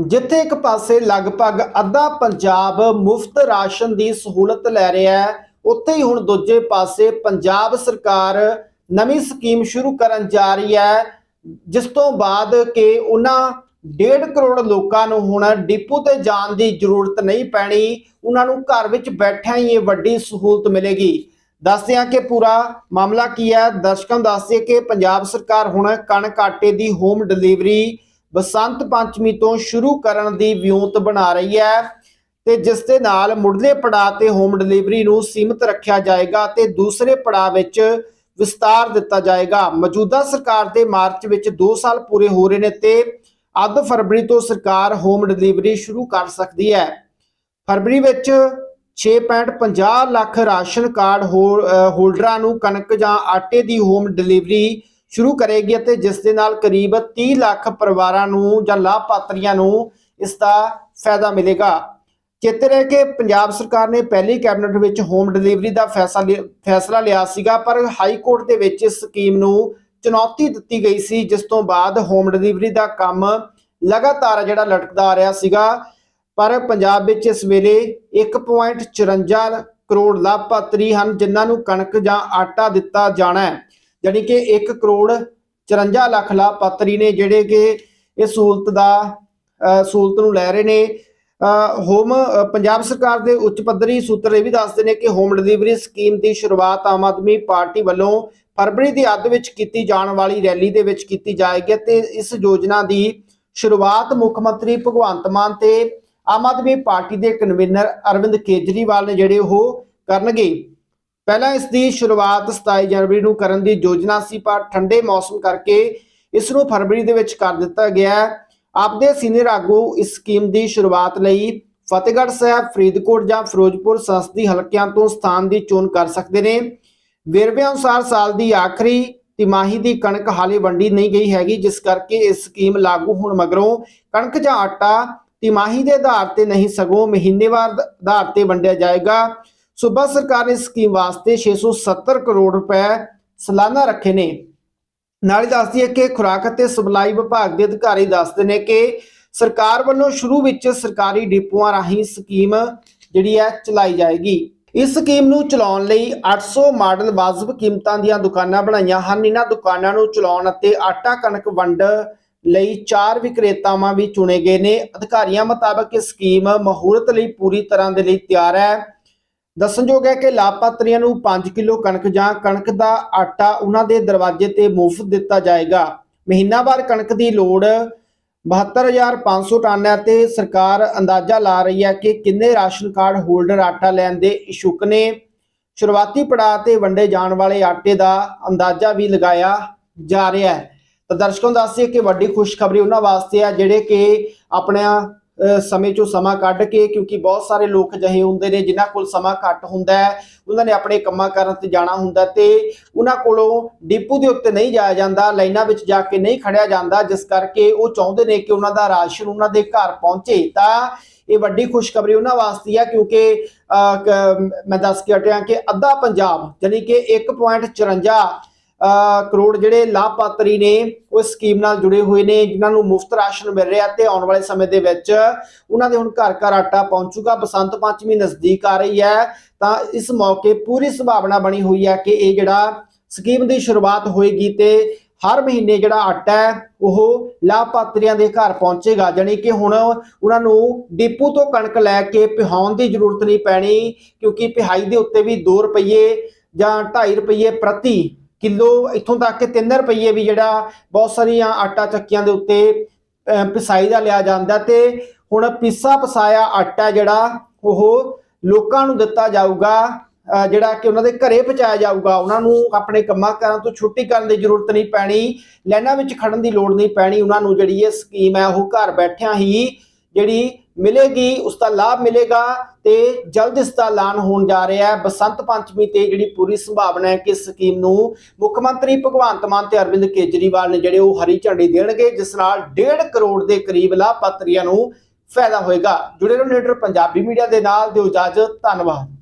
ਜਿੱਥੇ ਇੱਕ ਪਾਸੇ ਲਗਭਗ ਅੱਧਾ ਪੰਜਾਬ ਮੁਫਤ ਰਾਸ਼ਨ ਦੀ ਸਹੂਲਤ ਲੈ ਰਿਹਾ ਹੈ, ਉੱਥੇ ਹੀ ਹੁਣ ਦੂਜੇ ਪਾਸੇ ਪੰਜਾਬ ਸਰਕਾਰ ਨਵੀਂ ਸਕੀਮ ਸ਼ੁਰੂ ਕਰਨ ਜਾ ਰਹੀ ਹੈ, ਜਿਸ ਤੋਂ ਬਾਅਦ ਕਿ ਉਹਨਾਂ 1.5 ਕਰੋੜ ਲੋਕਾਂ ਨੂੰ ਹੁਣ ਡਿਪੂ ਤੇ ਜਾਣ ਦੀ ਜ਼ਰੂਰਤ ਨਹੀਂ ਪੈਣੀ, ਉਹਨਾਂ ਨੂੰ ਘਰ ਵਿੱਚ ਬੈਠਿਆਂ ਹੀ ਇਹ ਵੱਡੀ ਸਹੂਲਤ ਮਿਲੇਗੀ। ਦੱਸਦੇ ਹਾਂ ਕਿ ਪੂਰਾ ਮਾਮਲਾ ਕੀ ਹੈ? ਦਰਸ਼ਕਾਂ ਨੂੰ ਦੱਸਦੇ ਕਿ ਪੰਜਾਬ ਸਰਕਾਰ ਹੁਣ ਕਣਕ ਆਟੇ ਦੀ ਹੋਮ ਡਿਲੀਵਰੀ ਬਸੰਤ ਪੰਚਮੀ ਤੋਂ ਸ਼ੁਰੂ ਕਰਨ ਦੀ ਵਿਉਂਤ ਬਣਾ ਰਹੀ ਹੈ ਤੇ ਜਿਸ ਦੇ ਨਾਲ ਮੁੱਢਲੇ ਪੜਾਅ ਤੇ ਹੋਮ ਡਿਲੀਵਰੀ ਨੂੰ ਸੀਮਿਤ ਰੱਖਿਆ ਜਾਏਗਾ ਤੇ ਦੂਸਰੇ ਪੜਾਅ ਵਿੱਚ ਵਿਸਤਾਰ ਦਿੱਤਾ ਜਾਏਗਾ। ਮੌਜੂਦਾ ਸਰਕਾਰ ਦੇ ਮਾਰਚ ਵਿੱਚ 2 ਸਾਲ ਪੂਰੇ ਹੋ ਰਹੇ ਨੇ ਤੇ ਅੱਧ ਫਰਵਰੀ ਤੋਂ ਸਰਕਾਰ ਹੋਮ ਡਿਲੀਵਰੀ ਸ਼ੁਰੂ ਕਰ ਸਕਦੀ ਹੈ। ਫਰਵਰੀ ਵਿੱਚ 6.50 ਲੱਖ ਰਾਸ਼ਨ ਕਾਰਡ ਹੋ- ਅਹ ਹੋਲਡਰਾਂ ਨੂੰ ਕਣਕ ਜਾਂ ਆਟੇ ਦੀ ਹੋਮ ਡਿਲੀਵਰੀ ਸ਼ੁਰੂ ਕਰੇਗੀ ਅਤੇ ਜਿਸ ਦੇ ਨਾਲ ਕਰੀਬ 30 ਲੱਖ ਪਰਿਵਾਰਾਂ ਨੂੰ ਜਾਂ ਲਾਭਪਾਤਰੀਆਂ ਨੂੰ ਇਸ ਦਾ ਫਾਇਦਾ ਮਿਲੇਗਾ। ਚੇਤੇ ਰਹੇ ਕਿ ਪੰਜਾਬ ਸਰਕਾਰ ਨੇ ਪਹਿਲੀ ਕੈਬਨਿਟ ਵਿੱਚ ਹੋਮ ਡਿਲੀਵਰੀ ਦਾ ਫੈਸਲਾ ਲਿ- ਫੈਸਲਾ ਲਿਆ ਸੀਗਾ, ਪਰ ਹਾਈ ਕੋਰਟ ਦੇ ਵਿੱਚ ਇਸ ਸਕੀਮ ਨੂੰ ਚੁਣੌਤੀ ਦਿੱਤੀ ਗਈ ਸੀ, ਜਿਸ ਤੋਂ ਬਾਅਦ ਹੋਮ ਡਿਲੀਵਰੀ ਦਾ ਕੰਮ ਲਗਾਤਾਰ ਜਿਹੜਾ ਲਟਕਦਾ ਆ ਰਿਹਾ ਸੀਗਾ। ਪਰ ਪੰਜਾਬ ਵਿੱਚ ਇਸ ਵੇਲੇ 1.54 ਕਰੋੜ ਲਾਭਪਾਤਰੀ ਹਨ, ਜਿਨ੍ਹਾਂ ਨੂੰ ਕਣਕ ਜਾਂ ਆਟਾ ਦਿੱਤਾ ਜਾਣਾ ਹੈ। ਯਾਨੀ ਕਿ 1 ਕਰੋੜ 54 ਲੱਖ ਲਾਭਪਾਤਰੀ ਨੇ ਜਿਹੜੇ ਕਿ ਇਹ ਸਹੂਲਤ ਦਾ ਸਹੂਲਤ ਨੂੰ ਲੈ ਰਹੇ ਨੇ। ਹੋਮ ਪੰਜਾਬ ਸਰਕਾਰ ਦੇ ਉੱਚ ਪੱਧਰੀ ਸੂਤਰ ਇਹ ਵੀ ਦੱਸਦੇ ਨੇ ਕਿ ਹੋਮ ਡਿਲੀਵਰੀ ਸਕੀਮ ਦੀ ਸ਼ੁਰੂਆਤ ਆਮ ਆਦਮੀ ਪਾਰਟੀ ਵੱਲੋਂ ਫਰਵਰੀ ਦੀ ਅੱਧ ਵਿੱਚ ਕੀਤੀ ਜਾਣ ਵਾਲੀ ਰੈਲੀ ਦੇ ਵਿੱਚ ਕੀਤੀ ਜਾਏਗੀ ਤੇ ਇਸ ਯੋਜਨਾ ਦੀ ਸ਼ੁਰੂਆਤ ਮੁੱਖ ਮੰਤਰੀ ਭਗਵੰਤ ਮਾਨ ਤੇ ਆਮ ਆਦਮੀ ਪਾਰਟੀ ਦੇ ਕਨਵੀਨਰ ਅਰਵਿੰਦ ਕੇਜਰੀਵਾਲ ਨੇ ਜਿਹੜੇ ਉਹ ਕਰਨਗੇ। ਪਹਿਲਾਂ ਇਸ ਦੀ ਸ਼ੁਰੂਆਤ 27 ਜਨਵਰੀ ਨੂੰ ਕਰਨ ਦੀ ਯੋਜਨਾ ਸੀ, ਪਰ ਠੰਡੇ ਮੌਸਮ ਕਰਕੇ ਇਸ ਨੂੰ ਫਰਵਰੀ ਦੇ ਵਿੱਚ ਕਰ ਦਿੱਤਾ ਗਿਆ ਆਪਦੇ ਸੀਨੀਅਰ ਆਗੂ ਇਸ ਸਕੀਮ ਦੀ ਸ਼ੁਰੂਆਤ ਲਈ ਫਤਿਹਗੜ੍ਹ ਸਾਹਿਬ, ਫਰੀਦਕੋਟ ਜਾਂ ਫਿਰੋਜ਼ਪੁਰ ਸੰਸਦੀ ਹਲਕਿਆਂ ਤੋਂ ਸਥਾਨ ਦੀ ਚੋਣ ਕਰ ਸਕਦੇ ਨੇ। ਵੇਰਵਿਆਂ ਅਨੁਸਾਰ ਸਾਲ ਦੀ ਆਖਰੀ ਤਿਮਾਹੀ ਦੀ ਕਣਕ ਹਾਲੇ ਵੰਡੀ ਨਹੀਂ ਗਈ ਹੈਗੀ, ਜਿਸ ਕਰਕੇ ਇਸ ਸਕੀਮ ਲਾਗੂ ਹੋਣ ਮਗਰੋਂ ਕਣਕ ਜਾਂ ਆਟਾ ਤਿਮਾਹੀ ਦੇ ਆਧਾਰ ਤੇ ਨਹੀਂ, ਸਗੋਂ ਮਹੀਨੇਵਾਰ ਆਧਾਰ ਤੇ ਵੰਡਿਆ ਜਾਏਗਾ। ਸੂਬਾ ਸਰਕਾਰ ਨੇ ਇਸ ਸਕੀਮ ਵਾਸਤੇ 670 ਕਰੋੜ ਰੁਪਏ ਸਾਲਾਨਾ ਰੱਖੇ ਨੇ। ਨਾਲ ਹੀ ਦੱਸਦੀ ਹੈ ਕਿ ਖੁਰਾਕ ਅਤੇ ਸਪਲਾਈ ਵਿਭਾਗ ਦੇ ਅਧਿਕਾਰੀ ਦੱਸਦੇ ਨੇ ਕਿ ਸਰਕਾਰ ਵੱਲੋਂ ਸ਼ੁਰੂ ਵਿੱਚ ਸਰਕਾਰੀ ਡਿਪੂਆਂ ਰਾਹੀਂ ਸਕੀਮ ਜਿਹੜੀ ਹੈ ਚਲਾਈ ਜਾਏਗੀ। ਇਸ ਸਕੀਮ ਨੂੰ ਚਲਾਉਣ ਲਈ 800 ਮਾਡਲ ਵਾਜਬ ਕੀਮਤਾਂ ਦੀਆਂ ਦੁਕਾਨਾਂ ਬਣਾਈਆਂ ਹਨ। ਇਹਨਾਂ ਦੁਕਾਨਾਂ ਨੂੰ ਚਲਾਉਣ ਅਤੇ ਆਟਾ ਕਣਕ ਵੰਡ ਲਈ ਚਾਰ ਵਿਕਰੇਤਾਵਾਂ ਵੀ ਚੁਣੇ ਗਏ ਨੇ। ਅਧਿਕਾਰੀਆਂ ਮੁਤਾਬਕ ਇਹ ਸਕੀਮ ਮਹੂਰਤ ਲਈ ਪੂਰੀ ਤਰ੍ਹਾਂ ਦੇ ਲਈ ਤਿਆਰ ਹੈ। ਦੱਸਣਯੋਗ ਹੈ ਕਿ ਲਾਭਪਾਤਰੀਆਂ ਨੂੰ 5 ਕਿਲੋ ਕਣਕ ਜਾਂ ਕਣਕ ਦਾ ਆਟਾ ਉਹਨਾਂ ਦੇ ਦਰਵਾਜ਼ੇ ਤੇ ਮੁਫਤ ਦਿੱਤਾ ਜਾਏਗਾ। ਮਹੀਨਾਵਾਰ ਕਣਕ ਦੀ ਲੋੜ 72500 ਟਨ ਹੈ ਤੇ ਸਰਕਾਰ ਅੰਦਾਜ਼ਾ ਲਾ ਰਹੀ ਹੈ ਕਿ ਕਿੰਨੇ ਰਾਸ਼ਨ ਕਾਰਡ ਹੋਲਡਰ ਆਟਾ ਲੈਣ ਦੇ ਇਛੁਕ ਨੇ। ਸ਼ੁਰੂਆਤੀ ਪੜਾਅ ਤੇ ਵੰਡੇ ਜਾਣ ਵਾਲੇ ਆਟੇ ਦਾ ਅੰਦਾਜ਼ਾ ਵੀ ਲਗਾਇਆ ਜਾ ਰਿਹਾ ਹੈ। ਤਾਂ ਦਰਸ਼ਕਾਂ ਨੂੰ ਦੱਸਦੇ ਕਿ ਵੱਡੀ ਖੁਸ਼ਖਬਰੀ ਉਹਨਾਂ ਵਾਸਤੇ ਆ ਜਿਹੜੇ ਕਿ ਆਪਣਾ ਸਮੇਂ ਚੋਂ ਸਮਾਂ ਕੱਢ ਕੇ ਕਿਉਂਕਿ ਬਹੁਤ ਸਾਰੇ ਲੋਕ ਅਜਿਹੇ ਹੁੰਦੇ ਨੇ ਜਿਨ੍ਹਾਂ ਕੋਲ ਸਮਾਂ ਘੱਟ ਹੁੰਦਾ ਹੈ। ਉਹਨਾਂ ਨੇ ਆਪਣੇ ਕੰਮਾਂ ਕਰਨ ਤੇ ਜਾਣਾ ਹੁੰਦਾ ਤੇ ਉਹਨਾਂ ਕੋਲੋਂ ਡਿਪੂ ਦੇ ਉੱਤੇ ਨਹੀਂ ਜਾਇਆ ਜਾਂਦਾ ਲਾਈਨਾਂ ਵਿੱਚ ਜਾ ਕੇ ਨਹੀਂ ਖੜਿਆ ਜਾਂਦਾ। ਜਿਸ ਕਰਕੇ ਉਹ ਚਾਹੁੰਦੇ ਨੇ ਕਿ ਉਹਨਾਂ ਦਾ ਰਾਸ਼ਨ ਉਹਨਾਂ ਦੇ ਘਰ ਪਹੁੰਚੇ। ਤਾਂ ਇਹ ਵੱਡੀ ਖੁਸ਼ਖਬਰੀ ਉਹਨਾਂ ਵਾਸਤੇ ਆ ਕਿਉਂਕਿ ਮੈਂ ਦੱਸ ਕੇ ਹਟਿਆ ਕਿ ਅੱਧਾ ਪੰਜਾਬ ਯਾਨੀ ਕਿ 1.54 ਅ, ਕਰੋੜ ਜਿਹੜੇ ਲਾਭਪਾਤਰੀ ਨੇ, ਉਹ ਇਸ ਸਕੀਮ ਨਾਲ ਜੁੜੇ ਹੋਏ ਨੇ, ਜਿਨ੍ਹਾਂ ਨੂੰ ਮੁਫਤ ਰਾਸ਼ਨ ਮਿਲ ਰਿਹਾ ਤੇ ਆਉਣ ਵਾਲੇ ਸਮੇਂ ਦੇ ਵਿੱਚ ਉਹਨਾਂ ਦੇ ਹੁਣ ਘਰ ਘਰ ਆਟਾ ਪਹੁੰਚੂਗਾ। ਬਸੰਤ ਪੰਚਮੀ ਨਜ਼ਦੀਕ ਆ ਰਹੀ ਹੈ। ਤਾਂ ਇਸ ਮੌਕੇ ਪੂਰੀ ਸੰਭਾਵਨਾ ਬਣੀ ਹੋਈ ਹੈ ਕਿ ਇਹ ਜਿਹੜਾ ਸਕੀਮ ਦੀ ਸ਼ੁਰੂਆਤ ਹੋਏਗੀ ਤੇ ਹਰ ਮਹੀਨੇ ਜਿਹੜਾ ਆਟਾ ਹੈ, ਉਹ ਲਾਭਪਾਤਰੀਆਂ ਦੇ ਘਰ ਪਹੁੰਚੇਗਾ। ਜਾਣੀ ਕਿ ਹੁਣ ਉਹਨਾਂ ਨੂੰ ਡਿਪੂ ਤੋਂ ਕਣਕ ਲੈ ਕੇ ਪਿਹਾਉਣ ਦੀ ਜ਼ਰੂਰਤ ਨਹੀਂ ਪੈਣੀ, ਕਿਉਂਕਿ ਪਿਹਾਈ ਦੇ ਉੱਤੇ ਵੀ 2 ਰੁਪਏ ਜਾਂ 2.5 ਰੁਪਏ ਪ੍ਰਤੀ ਕਿਲੋ ਇੱਥੋਂ ਤੱਕ ਕਿ 3 ਰੁਪਏ ਵੀ ਜਿਹੜਾ ਬਹੁਤ ਸਾਰੀਆਂ ਆਟਾ ਚੱਕੀਆਂ ਦੇ ਉੱਤੇ ਪਿਸਾਈ ਦਾ ਲਿਆ ਜਾਂਦਾ ਤੇ ਹੁਣ ਪੀਸਾ ਪਸਾਇਆ ਆਟਾ ਜਿਹੜਾ, ਉਹ ਲੋਕਾਂ ਨੂੰ ਦਿੱਤਾ ਜਾਊਗਾ ਜਿਹੜਾ ਕਿ ਉਹਨਾਂ ਦੇ ਘਰੇ ਪਹੁੰਚਾਇਆ ਜਾਊਗਾ। ਉਹਨਾਂ ਨੂੰ ਆਪਣੇ ਕੰਮਾਂ ਕਾਰਾਂ ਤੋਂ ਛੁੱਟੀ ਕਰਨ ਦੀ ਜ਼ਰੂਰਤ ਨਹੀਂ ਪੈਣੀ ਲਾਈਨਾਂ ਵਿੱਚ ਖੜਨ ਦੀ ਲੋੜ ਨਹੀਂ ਪੈਣੀ। ਉਹਨਾਂ ਨੂੰ ਜਿਹੜੀ ਇਹ ਸਕੀਮ ਹੈ, ਉਹ ਘਰ ਬੈਠਿਆਂ ਹੀ ਜਿਹੜੀ ਮਿਲੇਗੀ, ਉਸ ਦਾ ਲਾਭ ਮਿਲੇਗਾ ਤੇ ਜਲਦ ਇਸ ਦਾ ਐਲਾਨ ਹੋਣ ਜਾ ਰਿਹਾ ਹੈ। ਬਸੰਤ ਪੰਚਮੀ ਤੇ ਜਿਹੜੀ ਪੂਰੀ ਸੰਭਾਵਨਾ ਹੈ ਕਿ ਇਸ ਸਕੀਮ ਨੂੰ ਮੁੱਖ ਮੰਤਰੀ ਭਗਵੰਤ ਮਾਨ ਤੇ ਅਰਵਿੰਦ ਕੇਜਰੀਵਾਲ ਨੇ ਜਿਹੜੇ ਉਹ ਹਰੀ ਝੰਡੀ ਦੇਣਗੇ, ਜਿਸ ਨਾਲ 1.5 ਕਰੋੜ ਦੇ ਕਰੀਬ ਲਾਭਪਾਤਰੀਆਂ ਨੂੰ ਫਾਇਦਾ ਹੋਏਗਾ। ਜੁੜੇ ਰਹੋ ਲੀਡਰ ਪੰਜਾਬੀ ਮੀਡੀਆ ਦੇ ਨਾਲ, ਦਿਓ ਇਜਾਜ਼ਤ, ਧੰਨਵਾਦ।